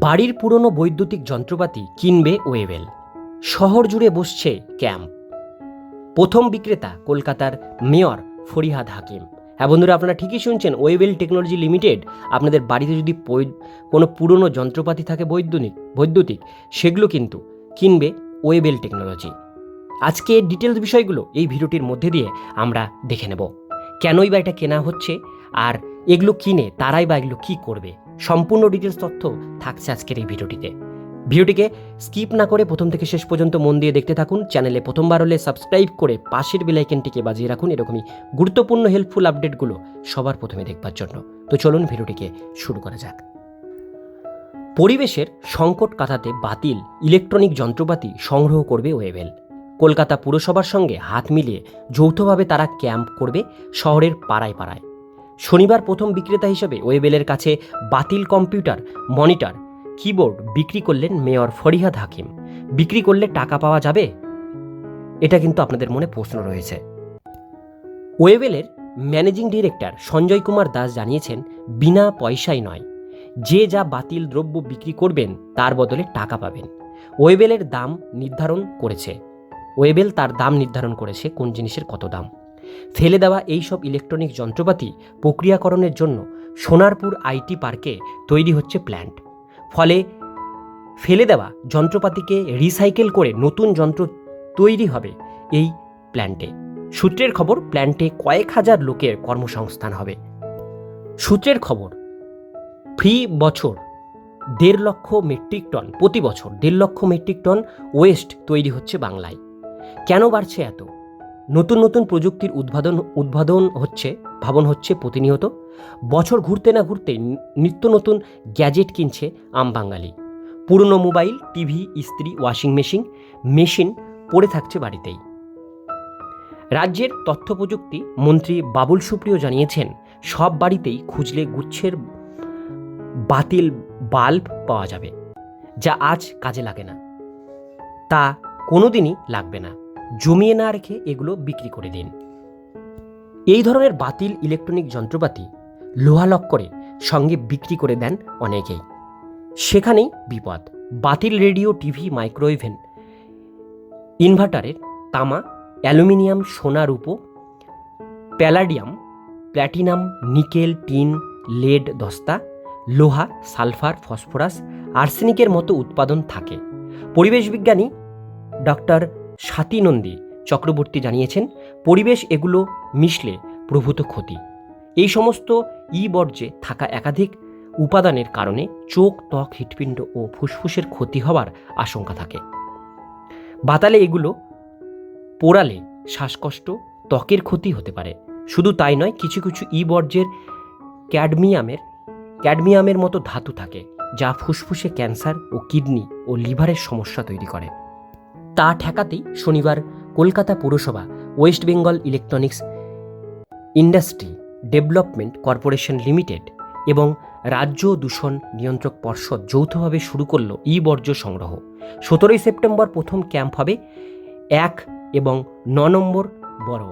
বাড়ির পুরনো বৈদ্যুতিক যন্ত্রপাতি কিনবে ওয়েবেল। শহর জুড়ে বসছে ক্যাম্প। প্রথম বিক্রেতা কলকাতার মেয়র ফরিহাদ হাকিম। হ্যাঁ বন্ধুরা, আপনারা ঠিকই শুনছেন, ওয়েবেল টেকনোলজি লিমিটেড আপনাদের বাড়িতে যদি কোনো পুরনো যন্ত্রপাতি থাকে বৈদ্যুতিক বৈদ্যুতিক, সেগুলো কিন্তু কিনবে ওয়েবেল টেকনোলজি। আজকে ডিটেলস বিষয়গুলো এই ভিডিওটির মধ্যে দিয়ে আমরা দেখে নেব। কেনই বা এটা কেনা হচ্ছে? আর এগুলো কিনে তারাই বা এগুলো কী করবে? সম্পূর্ণ ডিটেলস তথ্য থাকছে আজকের এই ভিডিওটিতে। ভিডিওটিকে স্কিপ না করে প্রথম থেকে শেষ পর্যন্ত মন দিয়ে দেখতে থাকুন চ্যানেলে প্রথমবার হলে সাবস্ক্রাইব করে পাশের বেলাইকেনটিকে বাজিয়ে রাখুন এরকমই গুরুত্বপূর্ণ হেল্পফুল আপডেটগুলো সবার প্রথমে দেখবার জন্য। তো চলুন ভিডিওটিকে শুরু করা যাক। পরিবেশের সংকট কাটাতে বাতিল ইলেকট্রনিক যন্ত্রপাতি সংগ্রহ করবে ওয়েবেল কলকাতা পুরসভার সঙ্গে হাত মিলিয়ে যৌথভাবে তারা ক্যাম্প করবে শহরের পাড়ায় পাড়ায়। শনিবার প্রথম বিক্রেতা হিসেবে ওয়েবেলের কাছে বাতিল কম্পিউটার, মনিটর, কিবোর্ড বিক্রি করলেন মেয়র ফরিহাদ হাকিম। বিক্রি করলে টাকা পাওয়া যাবে? এটা কিন্তু আপনাদের মনে প্রশ্ন রয়েছে। ওয়েবেলের ম্যানেজিং ডিরেক্টর সঞ্জয় কুমার দাস জানিয়েছেন, বিনা পয়সায় নয়। যে যা বাতিল দ্রব্য বিক্রি করবেন, তার বদলে টাকা পাবেন। ওয়েবেলের দাম নির্ধারণ করেছে। ওয়েবেল তার দাম নির্ধারণ করেছে কোন জিনিসের কত দাম? ফেলে দেওয়া এই সব ইলেকট্রনিক যন্ত্রপাতি প্রক্রিয়াকরণের জন্য সোনারপুর আইটি পার্কে তৈরি হচ্ছে প্ল্যান্ট। ফলে ফেলে দেওয়া যন্ত্রপাতিকে রিসাইকেল করে নতুন যন্ত্র তৈরি হবে এই প্ল্যান্টে। সূত্রের খবর, প্ল্যান্টে কয়েক হাজার লোকের কর্মসংস্থান হবে। সূত্রের খবর, ফ্রি বছর দেড় লক্ষ মেট্রিক টন, প্রতি বছর দেড় লক্ষ মেট্রিক টন ওয়েস্ট তৈরি হচ্ছে বাংলায়। কেন বাড়ছে এত? নতুন নতুন প্রযুক্তির উদ্ভাবন উদ্ভাবন হচ্ছে, ভাবন হচ্ছে প্রতিনিয়ত। বছর ঘুরতে না ঘুরতে নিত্য নতুন গ্যাজেট কিনছে আম বাঙালি। পুরনো মোবাইল, টিভি, ইস্ত্রি, ওয়াশিং মেশিন মেশিন পড়ে থাকছে বাড়িতেই। রাজ্যের তথ্য প্রযুক্তি মন্ত্রী বাবুল সুপ্রিয় জানিয়েছেন, সব বাড়িতেই খুঁজলে গুচ্ছের বাতিল বাল্ব পাওয়া যাবে, যা আজ কাজে লাগে না। তা কোনোদিনই লাগবে না। জমিয়ে না রেখে এগুলো বিক্রি করে দিন। এই ধরনের বাতিল ইলেকট্রনিক যন্ত্রপাতি লোহালক করে সঙ্গে বিক্রি করে দেন অনেকেই। সেখানেই বিপদ। বাতিল রেডিও, টিভি, মাইক্রোওয়েভেন, ইনভার্টারের তামা, অ্যালুমিনিয়াম সোনা রূপো, palladium, platinum, nickel, tin, lead, দস্তা, লোহা, সালফার, ফসফরাস, আর্সেনিকের মতো উৎপাদন থাকে। পরিবেশ বিজ্ঞানী ডক্টর স্বাতী নন্দী চক্রবর্তী জানিয়েছেন, পরিবেশ এগুলো মিশলে প্রভূত ক্ষতি। এই সমস্ত ই বর্জ্যে থাকা একাধিক উপাদানের কারণে চোখ, ত্বক, হৃৎপিণ্ড ও ফুসফুসের ক্ষতি হওয়ার আশঙ্কা থাকে। বাতালে এগুলো পোড়ালে শ্বাসকষ্ট, ত্বকের ক্ষতি হতে পারে। শুধু তাই নয়, কিছু কিছু ই বর্জ্যের ক্যাডমিয়ামের ক্যাডমিয়ামের মতো ধাতু থাকে, যা ফুসফুসে ক্যান্সার ও কিডনি ও লিভারের সমস্যা তৈরি করে। তা ঠেকাতেই শনিবার কলকাতা পুরসভা, West Bengal electronics industry development corporation limited এবং রাজ্য দূষণ নিয়ন্ত্রক পর্ষদ যৌথভাবে শুরু করল ই বর্জ্য সংগ্রহ। সতেরোই সেপ্টেম্বর প্রথম ক্যাম্প হবে এক এবং ন নম্বর বড়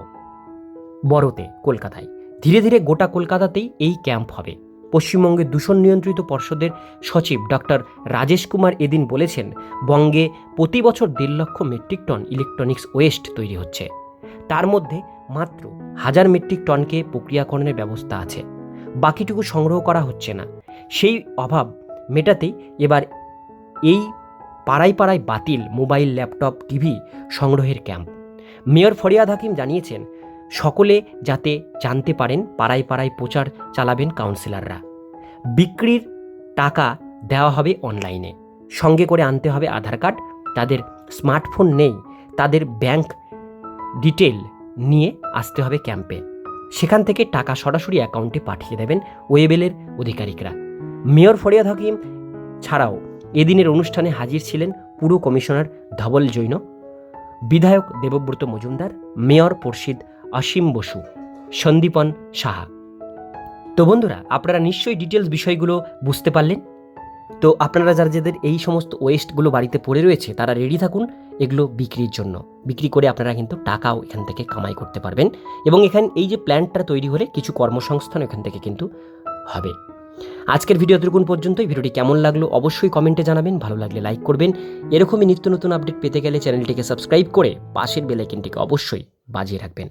বড়তে কলকাতায়। ধীরে ধীরে গোটা কলকাতাতেই এই ক্যাম্প হবে। পশ্চিমবঙ্গের দূষণ নিয়ন্ত্রিত পর্ষদের সচিব ডক্টর রাজেশ কুমার এদিন বলেছেন, বঙ্গে প্রতি বছর দেড় লক্ষ মেট্রিক টন ইলেকট্রনিক্স ওয়েস্ট তৈরি হচ্ছে। তার মধ্যে মাত্র হাজার মেট্রিক টনকে প্রক্রিয়াকরণের ব্যবস্থা আছে। বাকিটুকু সংগ্রহ করা হচ্ছে না। সেই অভাব মেটাতেই এবার এই পাড়ায় পাড়ায় বাতিল মোবাইল, ল্যাপটপ, টিভি সংগ্রহের ক্যাম্প। মেয়র ফরিয়াদ হাকিম জানিয়েছেন সকলে যাতে জানতে পারেন, পাড়ায় পাড়ায় প্রচার চালাবেন কাউন্সিলররা বিক্রির টাকা দেওয়া হবে অনলাইনে সঙ্গে করে আনতে হবে আধার কার্ড। তাদের স্মার্টফোন নেই, তাদের ব্যাংক ডিটেল নিয়ে আসতে হবে ক্যাম্পে সেখান থেকে টাকা সরাসরি অ্যাকাউন্টে পাঠিয়ে দেবেন ওয়েবেলের আধিকারিকরা মেয়র ফরিয়াদ হাকিম ছাড়াও এদিনের অনুষ্ঠানে হাজির ছিলেন পুরো কমিশনার ধবল জৈন, বিধায়ক দেবব্রত মজুমদার, মেয়র পর্ষিদ অসীম বসু, সন্দীপন সাহা। তো বন্ধুরা, আপনারা নিশ্চয়ই ডিটেলস বিষয়গুলো বুঝতে পারলেন? তো আপনারা যারা যাদের এই সমস্ত ওয়েস্টগুলো বাড়িতে পড়ে রয়েছে, তারা রেডি থাকুন এগুলো বিক্রির জন্য। বিক্রি করে আপনারা কিন্তু টাকাও এখান থেকে কামাই করতে পারবেন এবং এখানে, এই যে প্ল্যান্টটা তৈরি হলে কিছু কর্মসংস্থান এখান থেকে কিন্তু হবে। আজকের ভিডিও এতটুকুন পর্যন্তই। ভিডিওটি কেমন লাগল অবশ্যই কমেন্টে জানাবেন। ভালো লাগলে লাইক করবেন। এরকমই নিত্য নতুন আপডেট পেতে গেলে চ্যানেলটিকে সাবস্ক্রাইব করে পাশের বেলাইকিনটিকে অবশ্যই বাজিয়ে রাখবেন।